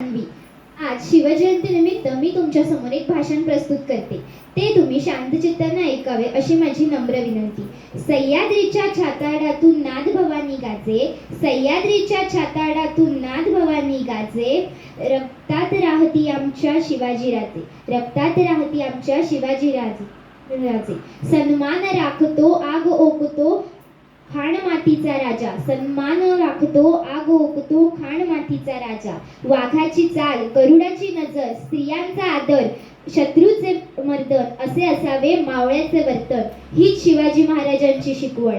अन्वी आज शिवजयंतीनिमित्त मी तुमच्यासमोर एक भाषण प्रस्तुत करते. ते तुम्ही शांतचित्ताने ऐकावे अशी माझी नम्र विनंती. सह्याद्रीच्या छाताडातून नाद भवानी गाजे सह्याद्रीच्या छाताडातून नाद भवानी गाजे. रक्तात राहती आमच्या शिवाजी राजे रक्तात राहती आमच्या शिवाजी राजे राजे. सन्मान राखतो आग ओकतो खाण मातीचा राजा. सन्मान राखतो आग ओकतो खाण मातीचा राजा. वाघाची चाल गरुडाची नजर स्त्रियांचा आदर शत्रूचे मर्दन असे असावे मावळ्याचे वर्तन. ही शिवाजी महाराजांची शिकवण.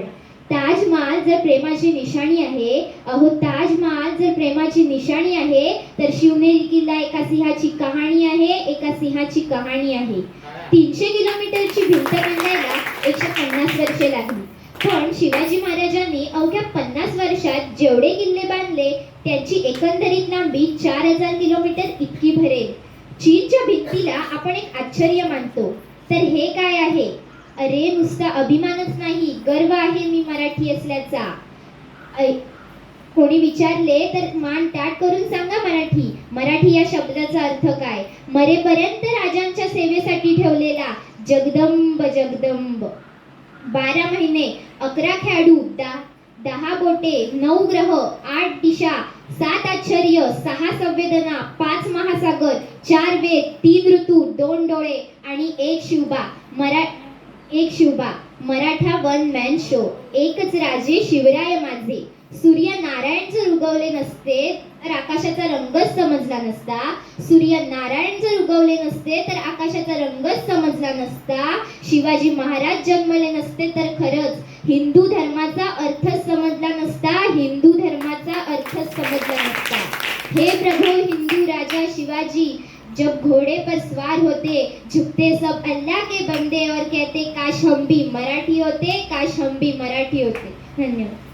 ताजमहाल जर प्रेमाची निशाणी आहे अहो ताजमहाल जर प्रेमाची निशाणी आहे तर शिवनेरी किल्ला एका सिंहाची कहाणी आहे एका सिंहाची कहाणी आहे. तीनशे किलोमीटरची भिंत बांधायला एकशे पन्नास वर्षे लागली. पण शिवाजी महाराजांनी अवघ्या पन्नास वर्षात जेवढे किल्ले बांधले त्यांची एकंदरीत लांबी चार हजार किलोमीटर इतकी भरेल. चीनच्या भिंतीला आपण एक आश्चर्य मानतो. तर हे काय आहे? अरे नुसता अभिमानच नाही. गर्व आहे मी मराठी असल्याचा. कोणी विचारले तर मान ताट करून सांगा मराठी. मराठी या शब्दाचा अर्थ काय? मरेपर्यंत राजांच्या सेवेसाठी ठेवलेला जगदंब जगदंब. बारा महिने अकरा खेळाडू दहा दहा बोटे नऊ ग्रह आठ दिशा सात आश्चर्य सहा संवेदना पाच महासागर चार वेद तीन ऋतू दोन डोळे आणि एक शिवबा. मरा एक Shivba Maratha one man show एकच राजे शिवराय माझे. सूर्य नारायण जर उगवले नसते तर आकाशाचा रंगच समजला नसता. सूर्य नारायण जर उगवले नसते तर आकाशाचा रंगच समजला नसता. शिवाजी महाराज जन्मले नसते तर खरंच हिंदू धर्माचा अर्थ समजला नसता. हिंदू धर्माचा अर्थ समजला नसता. हे प्रभू हिंदू राजा शिवाजी जब घोड़े पर सवार होते झुकते सब अल्लाह के बंदे और कहते काश हम भी मराठी होते काश हम भी मराठी होते। धन्यवाद।